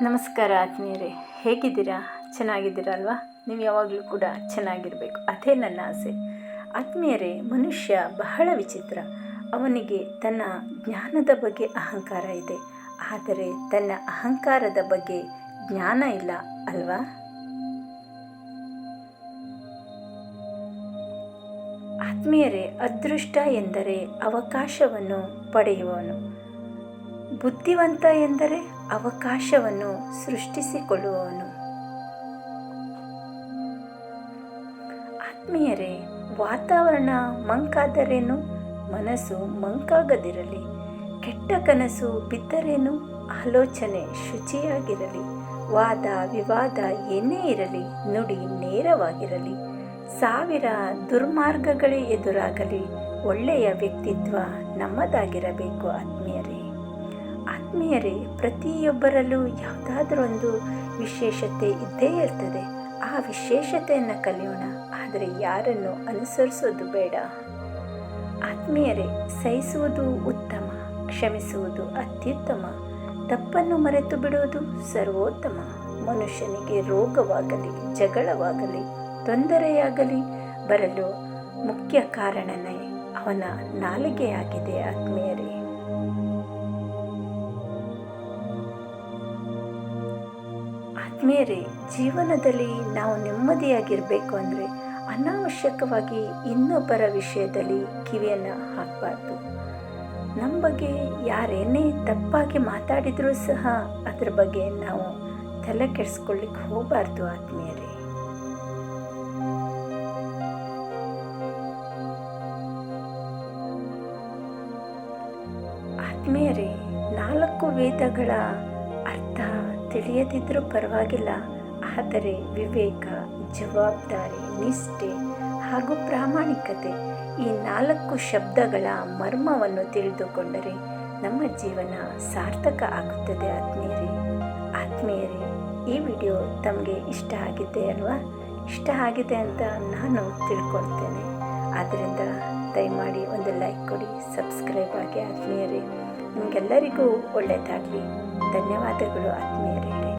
ನಮಸ್ಕಾರ ಆತ್ಮೀಯರೇ, ಹೇಗಿದ್ದೀರಾ? ಚೆನ್ನಾಗಿದ್ದೀರಾ ಅಲ್ವಾ ನೀವು ಯಾವಾಗಲೂ ಕೂಡ ಚೆನ್ನಾಗಿರಬೇಕು, ಅದೇ ನನ್ನ ಆಸೆ. ಆತ್ಮೀಯರೇ, ಮನುಷ್ಯ ಬಹಳ ವಿಚಿತ್ರ. ಅವನಿಗೆ ತನ್ನ ಜ್ಞಾನದ ಬಗ್ಗೆ ಅಹಂಕಾರ ಇದೆ. ಆದರೆ ತನ್ನ ಅಹಂಕಾರದ ಬಗ್ಗೆ ಜ್ಞಾನ ಇಲ್ಲ, ಅಲ್ವಾ? ಆತ್ಮೀಯರೇ, ಅದೃಷ್ಟ ಎಂದರೆ ಅವಕಾಶವನ್ನು ಪಡೆಯುವವನು. ಬುದ್ಧಿವಂತ ಎಂದರೆ ಅವಕಾಶವನ್ನು ಸೃಷ್ಟಿಸಿಕೊಳ್ಳುವವನು. ಆತ್ಮೀಯರೇ, ವಾತಾವರಣ ಮಂಕಾದರೇನು, ಮನಸ್ಸು ಮಂಕಾಗದಿರಲಿ, ಕೆಟ್ಟ ಕನಸು ಬಿದ್ದರೇನು, ಆಲೋಚನೆ ಶುಚಿಯಾಗಿರಲಿ, ವಾದ ವಿವಾದ ಏನೇ ಇರಲಿ, ನುಡಿ ನೇರವಾಗಿರಲಿ, ಸಾವಿರ ದುರ್ಮಾರ್ಗಗಳೇ ಎದುರಾಗಲಿ, ಒಳ್ಳೆಯ ವ್ಯಕ್ತಿತ್ವ ನಮ್ಮದಾಗಿರಬೇಕು ಆತ್ಮೀಯರೇ. ಆತ್ಮೀಯರೇ, ಪ್ರತಿಯೊಬ್ಬರಲ್ಲೂ ಯಾವುದಾದ್ರೂ ಒಂದು ವಿಶೇಷತೆ ಇದ್ದೇ ಇರ್ತದೆ. ಆ ವಿಶೇಷತೆಯನ್ನು ಕಲಿಯೋಣ. ಆದರೆ ಯಾರನ್ನು ಅನುಸರಿಸೋದು ಬೇಡ. ಆತ್ಮೀಯರೇ, ಸಹಿಸುವುದು ಉತ್ತಮ, ಕ್ಷಮಿಸುವುದು ಅತ್ಯುತ್ತಮ. ತಪ್ಪನ್ನು ಮರೆತು ಬಿಡುವುದು ಸರ್ವೋತ್ತಮ. ಮನುಷ್ಯನಿಗೆ ರೋಗವಾಗಲಿ, ಜಗಳವಾಗಲಿ, ತೊಂದರೆಯಾಗಲಿ ಬರಲು ಮುಖ್ಯ ಕಾರಣನೇ ಅವನ ನಾಲಿಗೆಯಾಗಿದೆ ಆತ್ಮೀಯರೇ. ಆತ್ಮೀಯರೇ ಜೀವನದಲ್ಲಿ ನಾವು ನೆಮ್ಮದಿಯಾಗಿರಬೇಕು ಅಂದರೆ ಅನಾವಶ್ಯಕವಾಗಿ ಇನ್ನೊಬ್ಬರ ವಿಷಯದಲ್ಲಿ ಕಿವಿಯನ್ನು ಹಾಕಬಾರ್ದು. ನಮ್ಮ ಬಗ್ಗೆ ಯಾರೇನೇ ತಪ್ಪಾಗಿ ಮಾತಾಡಿದರೂ ಸಹ ಅದರ ಬಗ್ಗೆ ನಾವು ತಲೆ ಕೆಡಿಸ್ಕೊಳ್ಳಿಕ್ಕೆ ಹೋಗಬಾರ್ದು ಆತ್ಮೀಯರೇ. ಆತ್ಮೀಯರೇ, ನಾಲ್ಕು ವೇದಗಳ ಅರ್ಥ ತಿಳಿಯದಿದ್ದರೂ ಪರವಾಗಿಲ್ಲ. ಆದರೆ ವಿವೇಕ, ಜವಾಬ್ದಾರಿ, ನಿಷ್ಠೆ ಹಾಗೂ ಪ್ರಾಮಾಣಿಕತೆ ಈ ನಾಲ್ಕು ಶಬ್ದಗಳ ಮರ್ಮವನ್ನು ತಿಳಿದುಕೊಂಡರೆ ನಮ್ಮ ಜೀವನ ಸಾರ್ಥಕ ಆಗುತ್ತದೆ ಆತ್ಮೀಯರೇ. ಆತ್ಮೀಯರೇ, ಈ ವಿಡಿಯೋ ತಮಗೆ ಇಷ್ಟ ಆಗಿದೆ ಅಲ್ವಾ? ಇಷ್ಟ ಆಗಿದೆ ಅಂತ ನಾನು ತಿಳ್ಕೊಳ್ತೇನೆ. ಆದ್ದರಿಂದ ದಯಮಾಡಿ ಒಂದು ಲೈಕ್ ಕೊಡಿ, ಸಬ್ಸ್ಕ್ರೈಬ್ ಆಗಿ ಆತ್ಮೀಯರೇ. ನಿಮಗೆಲ್ಲರಿಗೂ ಒಳ್ಳೆಯದಾಗಲಿ ಧನ್ಯವಾದಗಳು ಆತ್ಮೀಯರೇ